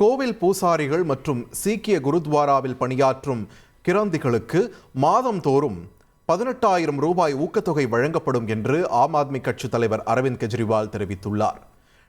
கோவில் பூசாரிகள் மற்றும் சீக்கிய குருத்வாராவில் பணியாற்றும் கிராந்திகளுக்கு மாதந்தோறும் பதினெட்டாயிரம் ரூபாய் ஊக்கத்தொகை வழங்கப்படும் என்று ஆம் ஆத்மி கட்சி தலைவர் அரவிந்த் கெஜ்ரிவால் தெரிவித்துள்ளார்.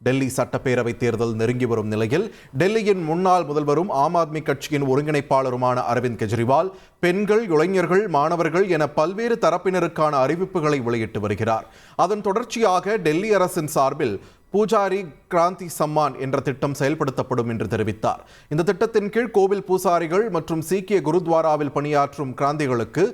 டெல்லி சட்டப்பேரவை தேர்தல் நெருங்கி வரும் நிலையில் டெல்லியின் முன்னாள் முதல்வரும் ஆம் ஆத்மி கட்சியின் ஒருங்கிணைப்பாளருமான அரவிந்த் கெஜ்ரிவால் பெண்கள் இளைஞர்கள் மாணவர்கள் என பல்வேறு தரப்பினருக்கான அறிவிப்புகளை வெளியிட்டு வருகிறார். அதன் தொடர்ச்சியாக டெல்லி அரசின் சார்பில் பூஜாரி கிராந்தி சம்மான் என்ற திட்டம் செயல்படுத்தப்படும் என்று தெரிவித்தார். இந்த திட்டத்தின் கீழ் கோவில் பூசாரிகள் மற்றும் சீக்கிய குருத்வாராவில் பணியாற்றும் கிராந்திகளுக்கு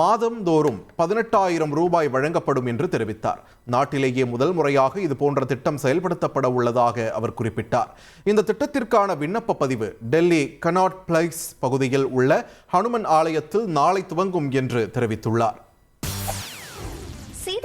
மாதந்தோறும் பதினெட்டாயிரம் ரூபாய் வழங்கப்படும் என்று தெரிவித்தார். நாட்டிலேயே முதல் முறையாக இது போன்ற திட்டம் செயல்படுத்தப்பட உள்ளதாக அவர் குறிப்பிட்டார். இந்த திட்டத்திற்கான விண்ணப்ப பதிவு டெல்லி கனாட் பிளைஸ் பகுதியில் உள்ள ஹனுமன் ஆலயத்தில் நாளை துவங்கும் என்று தெரிவித்துள்ளார்.